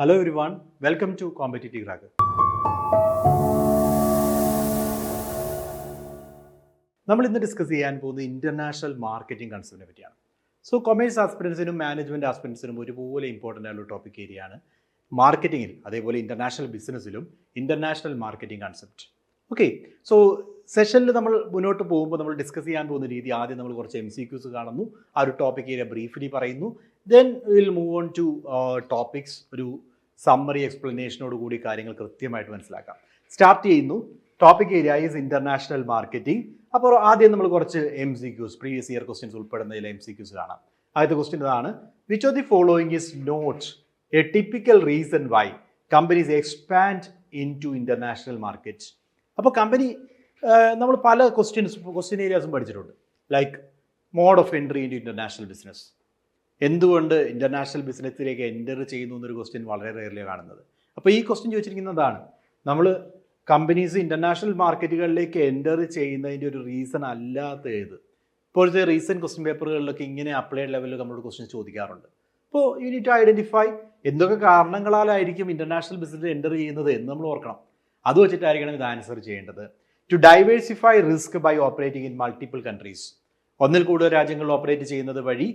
Hello everyone welcome to competitive rag നമ്മൾ ഇന്ന് discuss ചെയ്യാൻ പോകുന്നത് ഇന്റർനാഷണൽ മാർക്കറ്റിംഗ് കൺസെപ്റ്റിനെ പറ്റിയാണ്. സോ കൊമേഴ്സ് ആസ്പിറൻസിനും മാനേജ്മെന്റ് ആസ്പിറൻസിനും ഒരുപോലെ ഇമ്പോർട്ടന്റ് ആയിട്ടുള്ള ടോപ്പിക് ഏരിയയാണ് മാർക്കറ്റിങ്ങിൽ അതേപോലെ international ബിസിനസ്സിലും international marketing concept okay so സെഷനിൽ നമ്മൾ മുന്നോട്ട് പോകുമ്പോൾ നമ്മൾ ഡിസ്കസ് ചെയ്യാൻ പോകുന്ന രീതി ആദ്യം നമ്മൾ കുറച്ച് എം സി ക്യൂസ് കാണുന്നു ആ ഒരു ടോപ്പിക് ഏരിയ ബ്രീഫ്ലി പറയുന്നു then will move on to topics ഒരു സമ്മറി എക്സ്പ്ലനേഷനോട് കൂടി കാര്യങ്ങൾ കൃത്യമായിട്ട് മനസ്സിലാക്കാം. സ്റ്റാർട്ട് ചെയ്യുന്നു. Topic area is international marketing അപ്പോൾ ആദ്യം നമ്മൾ കുറച്ച് M C Qs previous year questions ഉൾപ്പെടുന്നതിൽ M C Qs കാണാം. ആദ്യത്തെ ക്വസ്റ്റ്യൻ ഇതാണ്. Which of the following is not a typical reason why companies expand into international market അപ്പോൾ company നമ്മൾ പല ക്വസ്റ്റ്യൻസ് ക്വസ്റ്റ്യൻ ഏരിയാസും പഠിച്ചിട്ടുണ്ട്. Like mode of entry in international business എന്തുകൊണ്ട് international ബിസിനസ്സിലേക്ക് എന്റർ ചെയ്യുന്നു എന്നൊരു ക്വസ്റ്റ്യൻ വളരെ റെയർലി കാണുന്നത്. അപ്പോൾ ഈ ക്വസ്റ്റ്യൻ ചോദിച്ചിരിക്കുന്നതാണ് നമ്മൾ കമ്പനീസ് ഇന്റർനാഷണൽ മാർക്കറ്റുകളിലേക്ക് എന്റർ ചെയ്യുന്നതിന്റെ ഒരു റീസൺ അല്ലാത്ത ഏത്? ഇപ്പോഴത്തെ റീസെന്റ് ക്വസ്റ്റ്യൻ പേപ്പറുകളിലൊക്കെ ഇങ്ങനെ അപ്ലൈഡ് ലെവലിൽ നമ്മളോട് ക്വസ്റ്റ്യൻ ചോദിക്കാറുണ്ട്. അപ്പോൾ യൂണിറ്റ് ടു ഐഡന്റിഫൈ എന്തൊക്കെ കാരണങ്ങളാലായിരിക്കും ഇന്റർനാഷണൽ ബിസിനസ് എന്റർ ചെയ്യുന്നത് എന്ന് നമ്മൾ ഓർക്കണം. അത് വെച്ചിട്ടായിരിക്കണം ഇത് ആൻസർ ചെയ്യേണ്ടത്. To diversify risk by operating in multiple countries ഒന്നിൽ കൂടുതൽ രാജ്യങ്ങളിൽ ഓപ്പറേറ്റ് ചെയ്യുന്നത് വഴി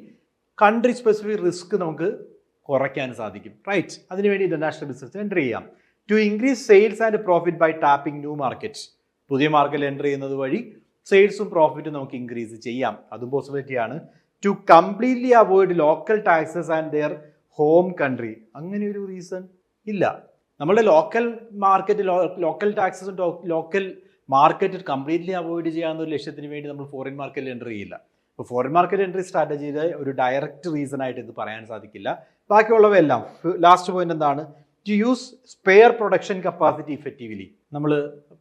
കൺട്രി സ്പെസിഫിക് റിസ്ക് നമുക്ക് കുറയ്ക്കാൻ സാധിക്കും. റൈറ്റ് അതിനുവേണ്ടി ഇന്റർനാഷണൽ ബിസിനസ് എന്റർ ചെയ്യാം. To increase sales and profit by tapping new markets പുതിയ മാർക്കറ്റിൽ എന്റർ ചെയ്യുന്നത് വഴി സെയിൽസും പ്രോഫിറ്റും നമുക്ക് ഇൻക്രീസ് ചെയ്യാം. അതും പോസിബിലിറ്റി ആണ്. To completely avoid local taxes and their home country അങ്ങനെ ഒരു റീസൺ ഇല്ല. നമ്മുടെ ലോക്കൽ മാർക്കറ്റ് ലോക്കൽ ടാക്സസും ലോക്കൽ മാർക്കറ്റ് കംപ്ലീറ്റ്ലി അവോയ്ഡ് ചെയ്യാവുന്ന ഒരു ലക്ഷ്യത്തിന് വേണ്ടി നമ്മൾ ഫോറിൻ മാർക്കറ്റിൽ എന്റർ ചെയ്യില്ല. ഇപ്പോൾ ഫോറിൻ മാർക്കറ്റ് എൻട്രി സ്ട്രാറ്റജിയുടെ ഒരു ഡയറക്റ്റ് റീസൺ ആയിട്ട് ഇത് പറയാൻ സാധിക്കില്ല. ബാക്കിയുള്ളവയെല്ലാം ലാസ്റ്റ് പോയിന്റ് എന്താണ്? To use spare production capacity effectively നമ്മൾ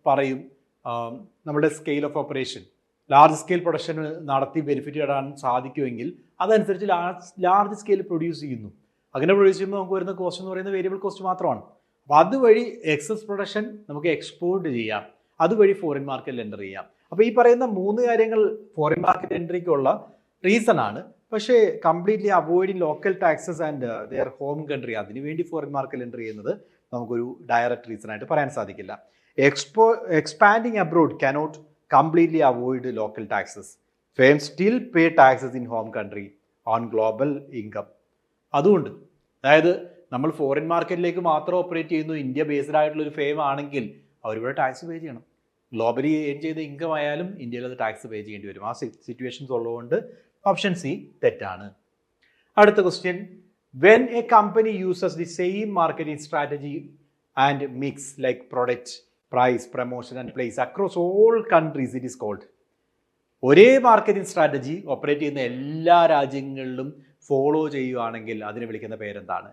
പറയും നമ്മുടെ scale of operation large scale production നടത്തി ബെനിഫിറ്റ് ഇടാൻ സാധിക്കുമെങ്കിൽ അതനുസരിച്ച് ലാർജ് ലാർജ് സ്കെയിൽ പ്രൊഡ്യൂസ് ചെയ്യുന്നു. അങ്ങനെ പ്രൊഡ്യൂസ് ചെയ്യുമ്പോൾ നമുക്ക് വരുന്ന കോസ്റ്റ് എന്ന് പറയുന്നത് വേരിയബിൾ കോസ്റ്റ് മാത്രമാണ്. അപ്പോൾ അതുവഴി എക്സസ് പ്രൊഡക്ഷൻ നമുക്ക് എക്സ്പോർട്ട് ചെയ്യാം. അതുവഴി ഫോറിൻ മാർക്കറ്റിൽ എന്റർ ചെയ്യാം. അപ്പോൾ ഈ പറയുന്ന മൂന്ന് കാര്യങ്ങൾ ഫോറിൻ മാർക്കറ്റ് എൻട്രിക്കുള്ള റീസൺ ആണ്. പക്ഷേ completely avoiding local taxes and their home country അതിനുവേണ്ടി ഫോറിൻ മാർക്കറ്റ് എൻട്രി ചെയ്യുന്നത് നമുക്കൊരു ഡയറക്റ്റ് റീസൺ ആയിട്ട് പറയാൻ സാധിക്കില്ല. Expo expanding abroad cannot completely avoid local taxes firm still pay taxes in home country on global income അതുകൊണ്ട് അതായത് നമ്മൾ foreign മാർക്കറ്റിലേക്ക് മാത്രം ഓപ്പറേറ്റ് ചെയ്യുന്നു ഇന്ത്യ ബേസ്ഡ് ആയിട്ടുള്ള ഒരു ഫെയിം ആണെങ്കിൽ അവരിവിടെ ടാക്സ് പേ ചെയ്യണം. ഗ്ലോബലി ഏൺ ചെയ്ത ഇൻകം ആയാലും ഇന്ത്യയിൽ അത് ടാക്സ് പേ ചെയ്യേണ്ടി വരും. ആ സിറ്റുവേഷൻസ് ഉള്ളതുകൊണ്ട് ഓപ്ഷൻ സി തെറ്റാണ്. അടുത്ത question when a company uses the same marketing strategy and mix like product price promotion and place across all countries it is called ഒരേ മാർക്കറ്റിംഗ് സ്ട്രാറ്റജി ഓപ്പറേറ്റ് ചെയ്യുന്ന എല്ലാ രാജ്യങ്ങളിലും ഫോളോ ചെയ്യുകയാണെങ്കിൽ അതിനെ വിളിക്കുന്ന പേരെന്താണ്?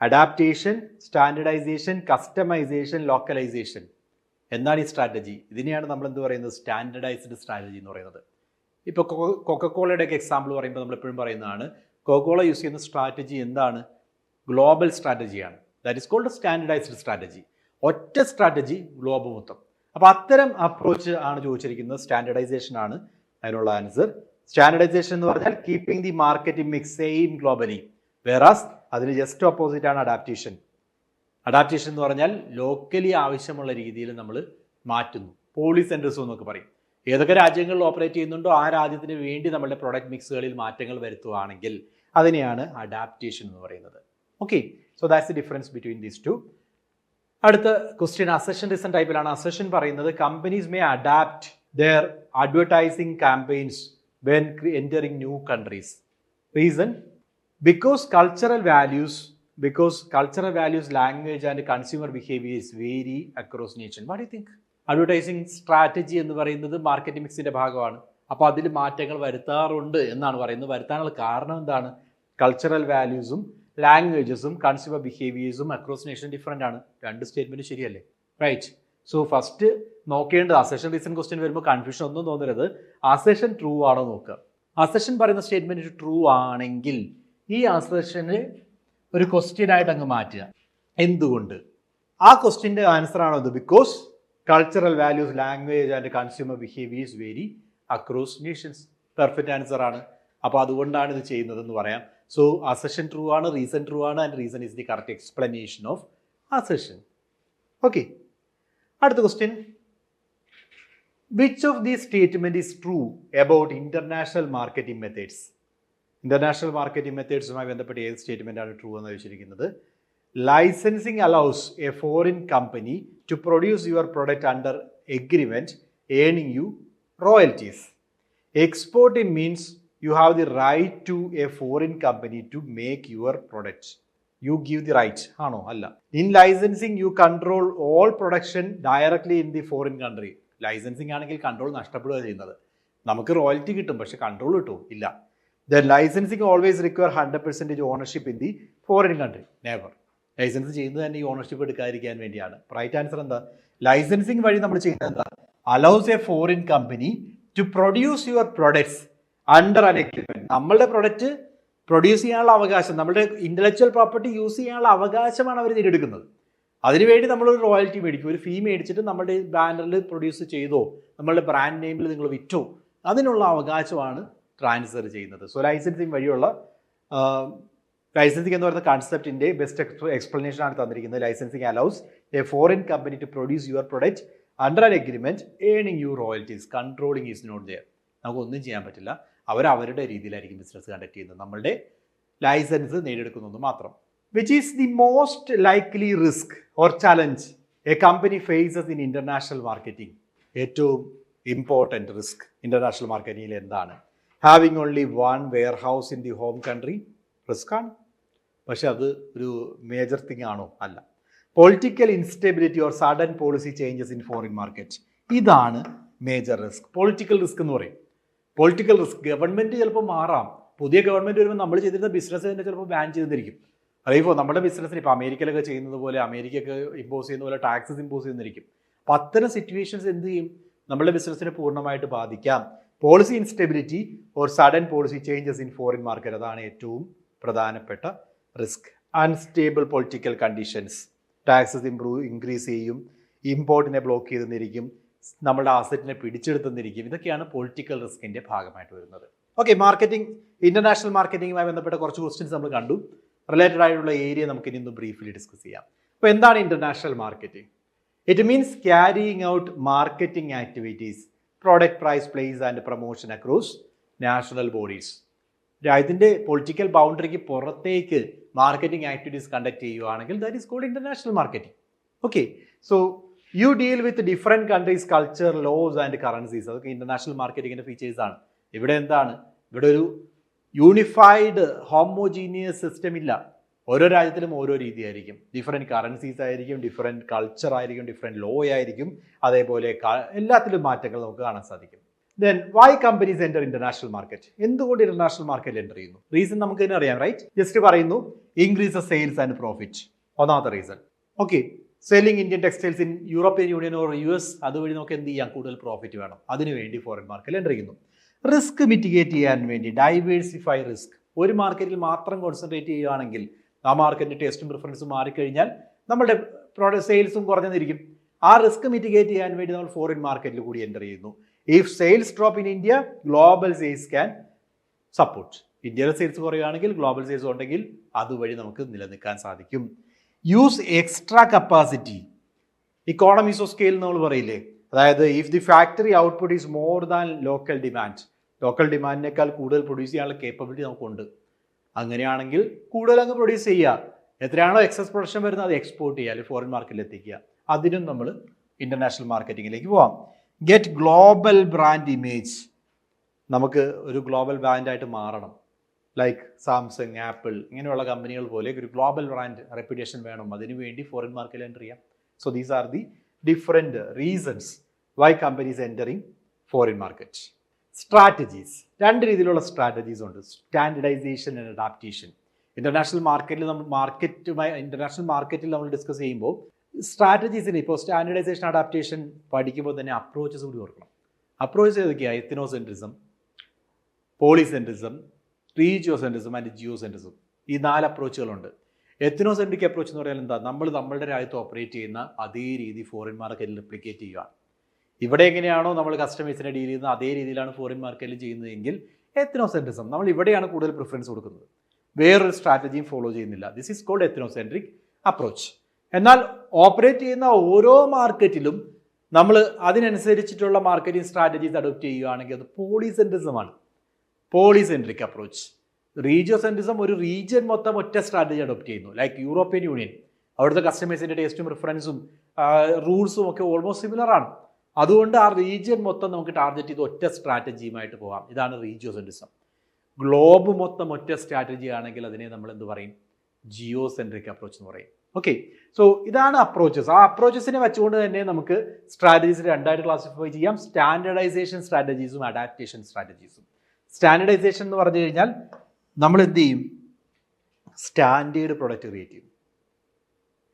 അഡാപ്റ്റേഷൻ സ്റ്റാൻഡർഡൈസേഷൻ കസ്റ്റമൈസേഷൻ ലോക്കലൈസേഷൻ എന്താണ് ഈ സ്ട്രാറ്റജി ഇതിനെയാണ് നമ്മൾ എന്ത് പറയുന്നത്? സ്റ്റാൻഡർഡൈസ്ഡ് സ്ട്രാറ്റജി എന്ന് പറയുന്നത്. ഇപ്പോൾ കൊക്കക്കോളയുടെ ഒക്കെ എക്സാമ്പിൾ പറയുമ്പോൾ നമ്മൾ എപ്പോഴും പറയുന്നതാണ് കൊക്കോള യൂസ് ചെയ്യുന്ന സ്ട്രാറ്റജി എന്താണ്? Global സ്ട്രാറ്റജിയാണ് that is called standardised strategy ഒറ്റ സ്ട്രാറ്റജി ഗ്ലോബ് മൊത്തം. അപ്പോൾ അത്തരം അപ്രോച്ച് ആണ് ചോദിച്ചിരിക്കുന്നത്. സ്റ്റാൻഡർഡൈസേഷൻ ആണ് അതിനുള്ള ആൻസർ സ്റ്റാൻഡർഡൈസേഷൻ എന്ന് പറഞ്ഞാൽ keeping the market mix same globally whereas അതിന് ജസ്റ്റ് ഓപ്പോസിറ്റ് ആണ് അഡാപ്റ്റേഷൻ അഡാപ്റ്റേഷൻ എന്ന് പറഞ്ഞാൽ ലോക്കലി ആവശ്യമുള്ള രീതിയിൽ നമ്മൾ മാറ്റുന്നു. പോളി സെന്റേഴ്സ് എന്നൊക്കെ പറയും. ഏതൊക്കെ രാജ്യങ്ങളിൽ ഓപ്പറേറ്റ് ചെയ്യുന്നുണ്ടോ ആ രാജ്യത്തിന് വേണ്ടി നമ്മുടെ പ്രൊഡക്റ്റ് മിക്സുകളിൽ മാറ്റങ്ങൾ വരുത്തുകയാണെങ്കിൽ അതിനെയാണ് അഡാപ്റ്റേഷൻ എന്ന് പറയുന്നത്. Okay so that's the difference between these two അടുത്ത ക്വസ്റ്റ്യൻ അസഷൻ റീസൺ ടൈപ്പിലാണ് അസഷൻ പറയുന്നത് companies may adapt their advertising campaigns when entering new countries reason because cultural values because cultural values language and consumer behaviours vary across nation what you think advertising strategy എന്ന് പറയുന്നത് market മിക്സിന്റെ ഭാഗമാണ്. അപ്പോൾ അതിൽ മാറ്റങ്ങൾ വരുത്താറുണ്ട് എന്നാണ് പറയുന്നത്. വരുത്താനുള്ള കാരണം എന്താണ്? കൾച്ചറൽ വാല്യൂസും ലാംഗ്വേജസും കൺസ്യൂമർ ബിഹേവിയേഴ്സും അക്രോസ് നേഷൻ ഡിഫറെന്റ് ആണ്. രണ്ട് സ്റ്റേറ്റ്മെന്റ് ശരിയല്ലേ? റൈറ്റ് സോ ഫസ്റ്റ് നോക്കേണ്ടത് അസെഷൻ റീസൺ ക്വസ്റ്റ്യൻ വരുമ്പോൾ കൺഫ്യൂഷൻ ഒന്നും തോന്നരുത്. അസെഷൻ ട്രൂ ആണോ നോക്കുക. അസെഷൻ പറയുന്ന സ്റ്റേറ്റ്മെന്റ് ട്രൂ ആണെങ്കിൽ ഈ അസെഷന് ഒരു ക്വസ്റ്റ്യൻ ആയിട്ട് അങ്ങ് മാറ്റുക. എന്തുകൊണ്ട്? ആ ക്വസ്റ്റ്യന്റെ ആൻസർ ആണോ ഇത് because cultural values language and consumer behaviours vary across nations perfect answer ആണ്. അപ്പോൾ അതുകൊണ്ടാണ് ഇത് ചെയ്യുന്നത് എന്ന് പറയാം. സോ അസഷൻ ട്രൂ ആണ് റീസൺ ട്രൂ ആണ് and reason is the correct explanation of assertion okay അടുത്ത question which of the statement is true about international marketing methods international marketing മെത്തേഡ്സുമായി ബന്ധപ്പെട്ട് ഏത് സ്റ്റേറ്റ്മെന്റ് ആണ് ട്രൂ എന്ന് ചോദിച്ചിരിക്കുന്നത് licensing allows a foreign company to produce your product under agreement earning you royalties exporting means you have the right to a foreign company to make your product you give the right ആണോ? അല്ല. In licensing you control all production directly in the foreign country licensing ആണെങ്കിൽ control നഷ്ടപ്പെടുക ചെയ്യുന്നത്. നമുക്ക് royalty കിട്ടും പക്ഷെ control കിട്ടും. ഇല്ല. The licensing always require hundred percentage ownership in the foreign country never license ചെയ്യുന്നത് തന്നെ ഈ ഓണർഷിപ്പ് എടുക്കാതിരിക്കാൻ വേണ്ടിയാണ്. റൈറ്റ് ആൻസർ എന്താ? ലൈസൻസിങ് വഴി നമ്മൾ ചെയ്യുന്നത് എന്താ? Allows a foreign company to produce your products under an agreement നമ്മളുടെ പ്രൊഡക്റ്റ് പ്രൊഡ്യൂസ് ചെയ്യാനുള്ള അവകാശം നമ്മുടെ ഇന്റലക്ച്വൽ പ്രോപ്പർട്ടി യൂസ് ചെയ്യാനുള്ള അവകാശമാണ് അവർ നേടിയെടുക്കുന്നത്. അതിനുവേണ്ടി നമ്മൾ ഒരു റോയൽറ്റി മേടിക്കും. ഒരു ഫീ മേടിച്ചിട്ട് നമ്മുടെ ബാനറിൽ പ്രൊഡ്യൂസ് ചെയ്തോ നമ്മളുടെ ബ്രാൻഡ് നെയിമിൽ നിങ്ങൾ വിറ്റോ അതിനുള്ള അവകാശമാണ് ട്രാൻസ്ഫർ ചെയ്യുന്നത്. സോ ലൈസൻസിങ് വഴിയുള്ള ലൈസൻസിങ് എന്ന് പറയുന്ന കൺസെപ്റ്റിന്റെ ബെസ്റ്റ് എക്സ്പ്ലനേഷൻ ആണ് തന്നിരിക്കുന്നത്. Licensing allows a foreign company to produce your product under an agreement earning you royalties controlling is not there നമുക്കൊന്നും ചെയ്യാൻ പറ്റില്ല. അവർ അവരുടെ രീതിയിലായിരിക്കും ബിസിനസ് കണ്ടക്ട് ചെയ്യുന്നത്. നമ്മളുടെ ലൈസൻസ് നേടിയെടുക്കുന്നത് മാത്രം. Which is the most likely risk or challenge a company faces in international marketing ഏറ്റവും ഇമ്പോർട്ടന്റ് റിസ്ക് ഇന്റർനാഷണൽ മാർക്കറ്റിംഗിൽ എന്താണ്? Having only one warehouse in the home country risk ആണ്. പക്ഷെ അത് ഒരു മേജർ തിങ് ആണോ? അല്ല. Political instability or sudden policy changes in foreign market ഇതാണ് മേജർ റിസ്ക് പൊളിറ്റിക്കൽ റിസ്ക് എന്ന് പറയും. പൊളിറ്റിക്കൽ റിസ്ക് ഗവൺമെന്റ് ചിലപ്പോൾ മാറാം. പുതിയ ഗവൺമെന്റ് വരുമ്പോൾ നമ്മൾ ചെയ്തിരുന്ന ബിസിനസ് തന്നെ ചിലപ്പോൾ ബാൻ ചെയ്തിരിക്കും അറിയിപ്പോൾ നമ്മുടെ ബിസിനസ്സിന് ഇപ്പോൾ അമേരിക്കയിലൊക്കെ ചെയ്യുന്നത് പോലെ അമേരിക്കയൊക്കെ ഇമ്പോസ് ചെയ്യുന്ന പോലെ ടാക്സസ് ഇമ്പോസ് ചെയ്യുന്നിരിക്കും അപ്പം അത്തരം സിറ്റുവേഷൻസ് എന്ത് ചെയ്യും? നമ്മുടെ ബിസിനസ്സിനെ പൂർണമായിട്ട് ബാധിക്കാം. Policy instability or sudden policy changes in foreign market. അതാണ് ഏറ്റവും പ്രധാനപ്പെട്ട risk. Unstable political conditions. Taxes improve increase ചെയ്യും. ഇമ്പോർട്ടിനെ ബ്ലോക്ക് ചെയ്തെന്നിരിക്കും. നമ്മുടെ ആസറ്റിനെ പിടിച്ചെടുത്തെന്നിരിക്കും. ഇതൊക്കെയാണ് പൊളിറ്റിക്കൽ റിസ്കിന്റെ ഭാഗമായിട്ട് വരുന്നത്. ഓക്കെ മാർക്കറ്റിംഗ് ഇന്റർനാഷണൽ മാർക്കറ്റിംഗുമായി ബന്ധപ്പെട്ട കുറച്ച് ക്വസ്റ്റ്യൻസ് നമ്മൾ കണ്ടു. റിലേറ്റഡ് ആയിട്ടുള്ള ഏരിയ നമുക്ക് ഇനി ഒന്ന് ബ്രീഫ്ലി ഡിസ്കസ് ചെയ്യാം. അപ്പോൾ എന്താണ് international marketing? It means carrying out marketing activities product price place and promotion across national bodies രാജ്യത്തിന്റെ പൊളിറ്റിക്കൽ ബൗണ്ടറിക്ക് പുറത്തേക്ക് മാർക്കറ്റിംഗ് ആക്ടിവിറ്റീസ് കണ്ടക്ട് ചെയ്യുകയാണെങ്കിൽ that is called international marketing okay so you deal with different countries culture laws and currencies അതൊക്കെ international മാർക്കറ്റിങ്ങിന്റെ features ആണ്. ഇവിടെ എന്താണ്? ഇവിടെ ഒരു യൂണിഫൈഡ് ഹോമോജീനിയസ് സിസ്റ്റം ഇല്ല. ഓരോ രാജ്യത്തിലും ഓരോ രീതിയായിരിക്കും. ഡിഫറെന്റ് കറൻസീസ് ആയിരിക്കും ഡിഫറെന്റ് കൾച്ചർ ആയിരിക്കും ഡിഫറെന്റ് ലോ ആയിരിക്കും. അതേപോലെ എല്ലാത്തിലും മാറ്റങ്ങൾ നമുക്ക് കാണാൻ സാധിക്കും. Then why companies enter international market എന്തുകൊണ്ട് ഇന്റർനാഷണൽ മാർക്കറ്റിൽ എന്റർ ചെയ്യുന്നു? റീസൺ നമുക്ക് തന്നെ അറിയാം റൈറ്റ് ജസ്റ്റ് പറയുന്നു ഇൻക്രീസ് സെയിൽസ് ആൻഡ് പ്രോഫിറ്റ് ഒന്നാമത്തെ reason okay selling Indian textiles in European Union or U S അതുവഴി നമുക്ക് എന്ത് ചെയ്യാം? കൂടുതൽ പ്രോഫിറ്റ് വേണം. അതിനുവേണ്ടി ഫോറിൻ മാർക്കറ്റിൽ എന്റർ ചെയ്യുന്നു. റിസ്ക് മിറ്റിഗേറ്റ് ചെയ്യാൻ വേണ്ടി ഡൈവേഴ്സിഫൈ റിസ്ക് ഒരു മാർക്കറ്റിൽ മാത്രം കോൺസെൻട്രേറ്റ് ചെയ്യുകയാണെങ്കിൽ ആ മാർക്കറ്റിന്റെ ടേസ്റ്റും പ്രിഫറൻസും മാറിക്കഴിഞ്ഞാൽ നമ്മുടെ പ്രോഡക്റ്റ് സെയിൽസും കുറഞ്ഞെന്നിരിക്കും ആ റിസ്ക് മിറ്റിഗേറ്റ് ചെയ്യാൻ വേണ്ടി നമ്മൾ ഫോറിൻ മാർക്കറ്റിൽ കൂടി എന്റർ ചെയ്യുന്നു. If sales drop in India global sales can support ഇന്ത്യയിലെ സെയിൽസ് കുറയുകയാണെങ്കിൽ ഗ്ലോബൽ സെയിൽസ് ഉണ്ടെങ്കിൽ അതുവഴി നമുക്ക് നിലനിൽക്കാൻ സാധിക്കും. Use extra capacity economies of scale നമ്മൾ പറയില്ലേ? അതായത് if the factory output is more than local demand local ഡിമാൻഡിനേക്കാൾ കൂടുതൽ പ്രൊഡ്യൂസ് ചെയ്യാനുള്ള കേപ്പബിലിറ്റി നമുക്കുണ്ട്. അങ്ങനെയാണെങ്കിൽ കൂടുതൽ അങ്ങ് പ്രൊഡ്യൂസ് ചെയ്യുക. എത്രയാണോ എക്സസ് പ്രൊഡക്ഷൻ വരുന്നത് അത് എക്സ്പോർട്ട് ചെയ്യുക അല്ലെങ്കിൽ ഫോറിൻ മാർക്കറ്റിൽ എത്തിക്കുക. അതിനും നമ്മൾ ഇന്റർനാഷണൽ മാർക്കറ്റിങ്ങിലേക്ക് പോവാം. ഗെറ്റ് ഗ്ലോബൽ ബ്രാൻഡ് ഇമേജ് നമുക്ക് ഒരു ഗ്ലോബൽ ബ്രാൻഡായിട്ട് മാറണം. ലൈക്ക് സാംസങ് ആപ്പിൾ ഇങ്ങനെയുള്ള കമ്പനികൾ പോലെ ഒരു ഗ്ലോബൽ ബ്രാൻഡ് റെപ്യൂട്ടേഷൻ വേണം. അതിനുവേണ്ടി ഫോറിൻ മാർക്കറ്റിൽ എന്റർ ചെയ്യാം. So these are the different reasons why companies entering foreign market strategies രണ്ട് രീതിയിലുള്ള സ്ട്രാറ്റജീസ് ഉണ്ട്. സ്റ്റാൻഡർഡൈസേഷൻ ആൻഡ് അഡാപ്റ്റേഷൻ ഇന്റർനാഷണൽ മാർക്കറ്റിൽ നമ്മൾ മാർക്കറ്റുമായി ഇന്റർനാഷണൽ മാർക്കറ്റിൽ നമ്മൾ ഡിസ്കസ് ചെയ്യുമ്പോൾ സ്ട്രാറ്റജീസിന് ഇപ്പോൾ സ്റ്റാൻഡർഡൈസേഷൻ അഡാപ്റ്റേഷൻ പഠിക്കുമ്പോൾ തന്നെ അപ്രോച്ചസ് കൂടി ഓർക്കണം. അപ്രോച്ച് ഏതൊക്കെയാണ് എത്തിനോസെൻട്രിസം പോളിസെൻട്രിസം റീജിയോസെൻട്രിസം ആൻഡ് ജിയോസെൻട്രിസം ഈ നാല് അപ്രോച്ചുകളുണ്ട് എത്തിനോസെൻട്രിക് അപ്രോച്ച് എന്ന് പറഞ്ഞാൽ എന്താ? നമ്മൾ നമ്മളുടെ രാജ്യത്ത് ഓപ്പറേറ്റ് ചെയ്യുന്ന അതേ രീതി ഫോറിൻ മാർക്കറ്റിൽ റിപ്ലിക്കേറ്റ് ചെയ്യുക ഇവിടെ എങ്ങനെയാണോ നമ്മൾ കസ്റ്റമേഴ്സിനെ ഡീൽ ചെയ്യുന്നത് അതേ രീതിയിലാണ് ഫോറിൻ മാർക്കറ്റിൽ ചെയ്യുന്നതെങ്കിൽ എത്നോസെൻട്രിസം നമ്മൾ ഇവിടെയാണ് കൂടുതൽ പ്രിഫറൻസ് കൊടുക്കുന്നത്. വേറൊരു സ്ട്രാറ്റജിയും ഫോളോ ചെയ്യുന്നില്ല. This is called ethnocentric approach എന്നാൽ ഓപ്പറേറ്റ് ചെയ്യുന്ന ഓരോ മാർക്കറ്റിലും നമ്മൾ അതിനനുസരിച്ചിട്ടുള്ള മാർക്കറ്റിംഗ് സ്ട്രാറ്റജീസ് അഡോപ്റ്റ് ചെയ്യുകയാണെങ്കിൽ അത് പോളിസെൻട്രിസമാണ് പോളിസെൻട്രിക് അപ്രോച്ച് റീജിയോസെൻട്രിസം ഒരു റീജിയൻ മൊത്തം ഒറ്റ സ്ട്രാറ്റജി അഡോപ്റ്റ് ചെയ്യുന്നു. ലൈക്ക് യൂറോപ്യൻ യൂണിയൻ അവിടുത്തെ കസ്റ്റമേഴ്സിന്റെ ടേസ്റ്റും പ്രിഫറൻസും റൂൾസും ഒക്കെ ഓൾമോസ്റ്റ് സിമിലർ ആണ്. അതുകൊണ്ട് ആ റീജിയൻ മൊത്തം നമുക്ക് ടാർഗറ്റ് ചെയ്ത് ഒറ്റ സ്ട്രാറ്റജിയുമായിട്ട് പോകാം ഇതാണ് റീജിയോസെൻട്രിസം. ഗ്ലോബ് മൊത്തം ഒറ്റ സ്ട്രാറ്റജി ആണെങ്കിൽ അതിനെ നമ്മൾ എന്ത് പറയും? ജിയോ സെൻട്രിക് അപ്രോച്ച് എന്ന് പറയും. ഓക്കെ സോ ഇതാണ് അപ്രോച്ചസ് ആ അപ്രോച്ചസിനെ വെച്ചുകൊണ്ട് തന്നെ നമുക്ക് സ്ട്രാറ്റജീസ് രണ്ടായിട്ട് ക്ലാസിഫൈ ചെയ്യാം. സ്റ്റാൻഡർഡൈസേഷൻ സ്ട്രാറ്റജീസും അഡാപ്റ്റേഷൻ സ്ട്രാറ്റജീസും സ്റ്റാൻഡർഡൈസേഷൻ എന്ന് പറഞ്ഞു കഴിഞ്ഞാൽ നമ്മൾ എന്ത് ചെയ്യും? സ്റ്റാൻഡേർഡ് പ്രൊഡക്റ്റ് ക്രിയേറ്റ് ചെയ്യും.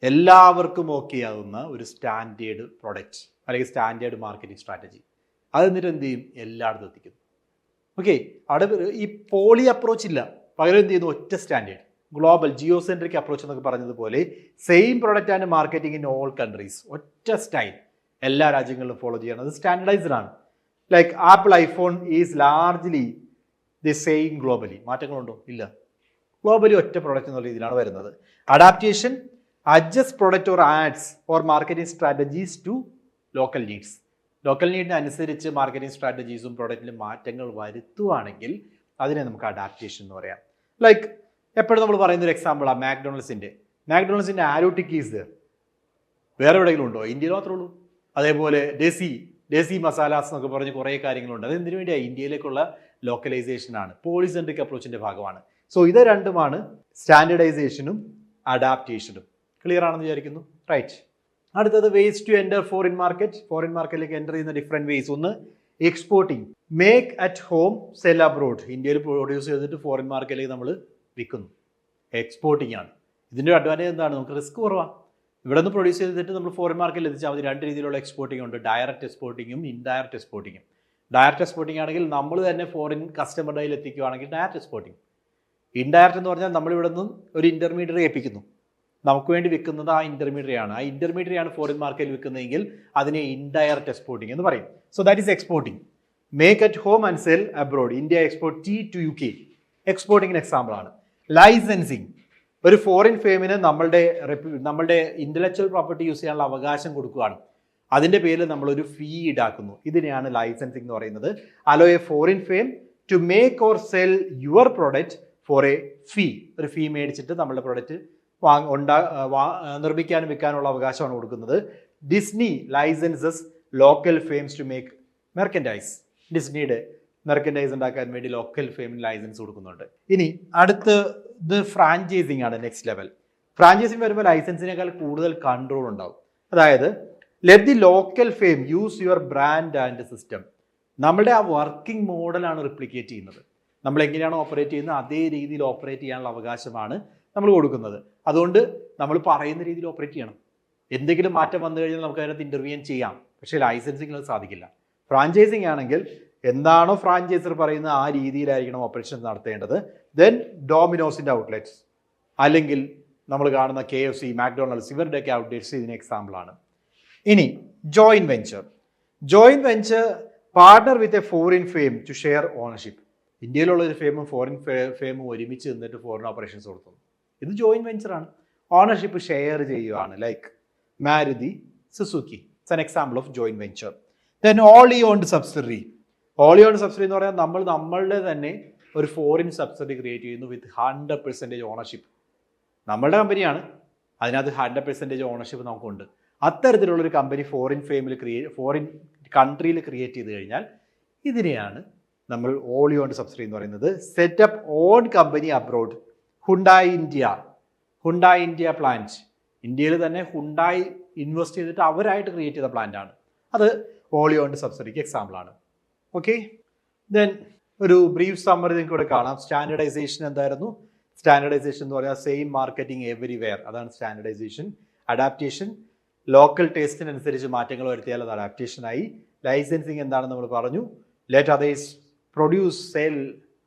എല്ലാവർക്കും ഓക്കെ ആവുന്ന ഒരു സ്റ്റാൻഡേർഡ് പ്രൊഡക്റ്റ് അല്ലെങ്കിൽ സ്റ്റാൻഡേർഡ് മാർക്കറ്റിംഗ് സ്ട്രാറ്റജി അത് എന്നിട്ട് എന്ത് ചെയ്യും? എല്ലായിടത്തും എത്തിക്കും. ഓക്കെ അവിടെ ഈ പോളി അപ്രോച്ച് ഇല്ല. പകരം എന്ത് ചെയ്യുന്നു? ഒറ്റ standard global geocentric approach എന്നൊക്കെ പറഞ്ഞതുപോലെ same product and marketing in all countries ഒറ്റ സ്റ്റൈൽ എല്ലാ രാജ്യങ്ങളിലും ഫോളോ ചെയ്യണം. അത് സ്റ്റാൻഡർഡൈസ്ഡ് ആണ്. Like Apple iPhone is largely the same globally മാറ്റങ്ങളുണ്ടോ? ഇല്ല. ഗ്ലോബലി ഒറ്റ പ്രൊഡക്റ്റ് എന്നുള്ള രീതിയിലാണ് വരുന്നത്. Adaptation adjust product or ads or marketing strategies to local needs local നീഡിന് അനുസരിച്ച് മാർക്കറ്റിംഗ് സ്ട്രാറ്റജീസും പ്രൊഡക്റ്റിലും മാറ്റങ്ങൾ വരുത്തുവാണെങ്കിൽ അതിനെ നമുക്ക് അഡാപ്റ്റേഷൻ എന്ന് പറയാം. ലൈക്ക് എപ്പോഴും നമ്മൾ പറയുന്ന ഒരു എക്സാമ്പിളാണ് മാക്ഡൊണൾസിന്റെ മാക്ഡൊണൾസിന്റെ ആരോട്ടിക്കീസ് വേറെ എവിടെയെങ്കിലും ഉണ്ടോ? ഇന്ത്യയിൽ മാത്രമേ ഉള്ളൂ. അതേപോലെ ഡെസി ഡെസി മസാലാസ് എന്നൊക്കെ പറഞ്ഞ് കുറേ കാര്യങ്ങളുണ്ട്. അത് എന്തിനു വേണ്ടിയാണ് ഇന്ത്യയിലേക്കുള്ള ലോക്കലൈസേഷൻ ആണ്. പോളിസെൻട്രിക് അപ്രോച്ചിന്റെ ഭാഗമാണ്. സോ ഇത് രണ്ടുമാണ് സ്റ്റാൻഡർഡൈസേഷനും അഡാപ്റ്റേഷനും ക്ലിയർ ആണെന്ന് വിചാരിക്കുന്നു. റൈറ്റ് അടുത്തത് ways to enter foreign market foreign മാർക്കറ്റിലേക്ക് എന്റർ ചെയ്യുന്ന ഡിഫറെന്റ് വേസ് ഒന്ന് exporting make at home sell abroad ഇന്ത്യയിൽ പ്രൊഡ്യൂസ് ചെയ്തിട്ട് ഫോറിൻ മാർക്കറ്റിലേക്ക് നമ്മൾ വിൽക്കുന്നു. എക്സ്പോർട്ടിങ് ആണ്. ഇതിന്റെ അഡ്വാന്റേജ് എന്താണ്? നമുക്ക് റിസ്ക് കുറവാണ് ഇവിടെ നിന്ന് പ്രൊഡ്യൂസ് ചെയ്തിട്ട് നമ്മൾ ഫോറിൻ മാർക്കറ്റിൽ എത്തിച്ചാൽ മതി. രണ്ട് രീതിയിലുള്ള എക്സ്പോർട്ടിംഗ് ഉണ്ട്. ഡയറക്റ്റ് എക്സ്പോർട്ടിങ്ങും ഇൻഡയറക്റ്റ് എക്സ്പോർട്ടിങ്ങും ഡയറക്റ്റ് എക്സ്പോർട്ടിംഗ് ആണെങ്കിൽ നമ്മൾ തന്നെ ഫോറിൻ കസ്റ്റമറുടെ കയ്യിൽ എത്തിക്കുകയാണെങ്കിൽ ഡയറക്റ്റ് എക്സ്പോർട്ടിംഗ് ഇൻഡയറക്റ്റ് എന്ന് പറഞ്ഞാൽ നമ്മൾ ഇവിടെ നിന്നും ഒരു ഇന്റർമീഡിയറ്റ് ഏൽപ്പിക്കുന്നു. നമുക്ക് വേണ്ടി വിൽക്കുന്നത് ആ ഇന്റർമീഡിയറ്റ് ആണ്. ആ ഇന്റർമീഡിയറ്റ് ആണ് ഫോറിൻ മാർക്കറ്റിൽ വിൽക്കുന്നതെങ്കിൽ അതിനെ ഇൻഡയറക്റ്റ് എക്സ്പോർട്ടിംഗ് എന്ന് പറയും. So that is exporting make at home and sell abroad India export tea to U K example ആണ്. ലൈസൻസിങ് ഒരു ഫോറിൻ ഫേമിന് നമ്മളുടെ നമ്മളുടെ ഇന്റലക്ച്വൽ പ്രോപ്പർട്ടി യൂസ് ചെയ്യാനുള്ള അവകാശം കൊടുക്കുകയാണ്. അതിന്റെ പേരിൽ നമ്മളൊരു ഫീ ഈടാക്കുന്നു. ഇതിനെയാണ് ലൈസൻസിങ് എന്ന് പറയുന്നത്. Allow a foreign firm to make or sell your product for a fee ഒരു ഫീ മേടിച്ചിട്ട് നമ്മുടെ പ്രൊഡക്റ്റ് വാങ് ഉണ്ടാ നിർമ്മിക്കാനും വിൽക്കാനുള്ള അവകാശമാണ് കൊടുക്കുന്നത്. Disney licenses local firms to make merchandise ഡിസ്നിയുടെ merchandise ഉണ്ടാക്കാൻ വേണ്ടി ലോക്കൽ ഫെയിമിന് ലൈസൻസ് കൊടുക്കുന്നുണ്ട്. ഇനി അടുത്ത് ഇത് ഫ്രാഞ്ചൈസിങ് ആണ് നെക്സ്റ്റ് ലെവൽ ഫ്രാഞ്ചൈസിങ് വരുമ്പോൾ ലൈസൻസിനേക്കാൾ കൂടുതൽ കൺട്രോൾ ഉണ്ടാവും. അതായത് let the local firm use your brand and system നമ്മുടെ ആ വർക്കിംഗ് മോഡലാണ് റിപ്ലിക്കേറ്റ് ചെയ്യുന്നത്. നമ്മൾ എങ്ങനെയാണ് ഓപ്പറേറ്റ് ചെയ്യുന്നത്? അതേ രീതിയിൽ ഓപ്പറേറ്റ് ചെയ്യാനുള്ള അവകാശമാണ് നമ്മൾ കൊടുക്കുന്നത്. അതുകൊണ്ട് നമ്മൾ പറയുന്ന രീതിയിൽ ഓപ്പറേറ്റ് ചെയ്യണം. എന്തെങ്കിലും മാറ്റം വന്നു കഴിഞ്ഞാൽ നമുക്ക് അതിനകത്ത് ഇന്റർവ്യൂൻ ചെയ്യാം. പക്ഷേ ലൈസൻസിങ് അത് സാധിക്കില്ല. ഫ്രാഞ്ചൈസിങ് ആണെങ്കിൽ എന്താണോ ഫ്രാഞ്ചൈസർ പറയുന്നത് ആ രീതിയിലായിരിക്കണം ഓപ്പറേഷൻ നടത്തേണ്ടത്. ദെൻ ഡോമിനോസിന്റെ ഔട്ട്ലെറ്റ്സ് അല്ലെങ്കിൽ നമ്മൾ കാണുന്ന കെ എഫ് സി മാക്ഡൊണാൾഡ്സ് ഇവരുടെയൊക്കെ ഔട്ട്ലെറ്റ്സ് ഇതിന് എക്സാമ്പിളാണ് ഇനി joint venture joint venture partner with a foreign firm to share ownership ഇന്ത്യയിലുള്ള ഒരു ഫെയിമും ഫോറിൻ ഫെയിമും ഒരുമിച്ച് നിന്നിട്ട് ഫോറിൻ ഓപ്പറേഷൻസ് കൊടുക്കുന്നു ഇത് ജോയിൻ വെഞ്ചറാണ് ഓണർഷിപ്പ് ഷെയർ ചെയ്യുകയാണ് like Maruti Suzuki. It's an example of joint venture then wholly owned subsidiary wholly owned subsidiary എന്ന് പറയാൻ നമ്മൾ നമ്മളുടെ തന്നെ ഒരു ഫോറിൻ സബ്സിഡറി ക്രിയേറ്റ് ചെയ്യുന്നു വിത്ത് ഹൺഡ്രഡ് പെർസെന്റേജ് ഓണർഷിപ്പ് നമ്മളുടെ കമ്പനിയാണ് അതിനകത്ത് ഹൺഡ്രഡ് പെർസെന്റേജ് ഓണർഷിപ്പ് നമുക്കുണ്ട്. അത്തരത്തിലുള്ളൊരു കമ്പനി ഫോറിൻ ഫെയിമിൽ ക്രിയേറ്റ് ഫോറിൻ കൺട്രിയിൽ ക്രിയേറ്റ് ചെയ്ത് കഴിഞ്ഞാൽ ഇതിനെയാണ് നമ്മൾ ഓളി ഓൺഡ് സബ്സിഡി എന്ന് പറയുന്നത്. Setup own company abroad Hyundai India Hyundai India plant ഇന്ത്യയിൽ തന്നെ ഹുണ്ടായി ഇൻവെസ്റ്റ് ചെയ്തിട്ട് അവരായിട്ട് ക്രിയേറ്റ് ചെയ്ത പ്ലാന്റ് ആണ്. അത് ഓളിയോണ്ട് സബ്സിഡിക്ക് എക്സാമ്പിളാണ് ഓക്കെ ദെൻ ഒരു ബ്രീഫ് സമ്മറി നിങ്ങൾക്ക് ഇവിടെ കാണാം. സ്റ്റാൻഡർഡൈസേഷൻ എന്തായിരുന്നു? സ്റ്റാൻഡർഡൈസേഷൻ എന്ന് പറഞ്ഞാൽ സെയിം മാർക്കറ്റിംഗ് എവരിവെയർ അതാണ് സ്റ്റാൻഡർഡൈസേഷൻ അഡാപ്റ്റേഷൻ ലോക്കൽ ടേസ്റ്റിനനുസരിച്ച് മാറ്റങ്ങൾ വരുത്തിയാൽ അത് അഡാപ്റ്റേഷനായി ലൈസൻസിങ് എന്താണെന്ന് നമ്മൾ പറഞ്ഞു. ലെറ്റ് അതേഴ്സ് പ്രൊഡ്യൂസ് സെയിൽ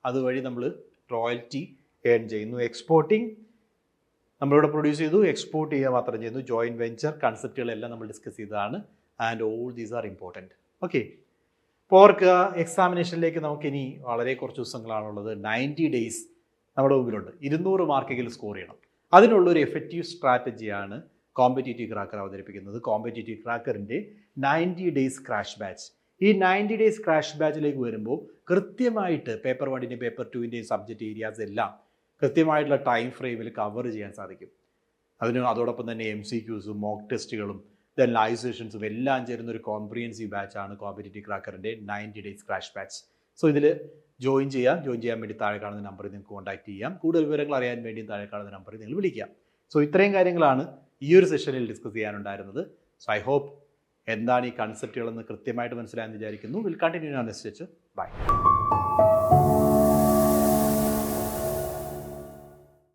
അതുവഴി നമ്മൾ റോയൽറ്റി ഏൺ ചെയ്യുന്നു. എക്സ്പോർട്ടിങ് നമ്മളിവിടെ പ്രൊഡ്യൂസ് ചെയ്തു. എക്സ്പോർട്ട് ചെയ്യുക മാത്രം ചെയ്യുന്നു. ജോയിന്റ് വെഞ്ചർ കൺസെപ്റ്റുകളെല്ലാം നമ്മൾ ഡിസ്കസ് ചെയ്തതാണ്. And all these are important okay pork എക്സാമിനേഷനിലേക്ക് നമുക്കിനി വളരെ കുറച്ച് ദിവസങ്ങളാണുള്ളത്. നയന്റി ഡേയ്സ് നമ്മുടെ മുമ്പിലുണ്ട്. ഇരുന്നൂറ് മാർക്കെങ്കിലും സ്കോർ ചെയ്യണം. അതിനുള്ള ഒരു എഫക്റ്റീവ് സ്ട്രാറ്റജിയാണ് കോമ്പറ്റേറ്റീവ് ക്രാക്കർ അവതരിപ്പിക്കുന്നത്. കോമ്പറ്റേറ്റീവ് ക്രാക്കറിന്റെ നയന്റി ഡേയ്സ് ക്രാഷ് ബാച്ച് ഈ നയന്റി ഡേയ്സ് ക്രാഷ് ബാച്ചിലേക്ക് വരുമ്പോൾ കൃത്യമായിട്ട് പേപ്പർ വണ്ണിന്റെയും പേപ്പർ ടുവിന്റെയും സബ്ജക്റ്റ് ഏരിയാസ് എല്ലാം കൃത്യമായിട്ടുള്ള ടൈം ഫ്രെയിമിൽ കവർ ചെയ്യാൻ സാധിക്കും. അതിന് അതോടൊപ്പം തന്നെ എം സി ക്യൂസും മോക്ക് ടെസ്റ്റുകളും ദെൻ ലൈവ് സെഷൻസും എല്ലാം ചേരുന്ന ഒരു കോംപ്രിഹെൻസീവ് ബാച്ചാണ് competitive ക്രാക്കറിന്റെ ninety days crash batch so ഇതിൽ ജോയിൻ ചെയ്യാം. ജോയിൻ ചെയ്യാൻ വേണ്ടി താഴെ കാണുന്ന നമ്പറിൽ നിങ്ങൾക്ക് കോൺടാക്ട് ചെയ്യാം. കൂടുതൽ വിവരങ്ങൾ അറിയാൻ വേണ്ടി താഴെ കാണുന്ന നമ്പറിൽ നിങ്ങൾ വിളിക്കാം. സോ ഇത്രയും കാര്യങ്ങളാണ് ഈ ഒരു സെഷനിൽ ഡിസ്കസ് ചെയ്യാനുണ്ടായിരുന്നത്. സോ ഐ ഹോപ്പ് എന്താണ് ഈ കൺസെപ്റ്റുകളെന്ന് കൃത്യമായിട്ട് മനസ്സിലായെന്ന് വിചാരിക്കുന്നു. Will continue this by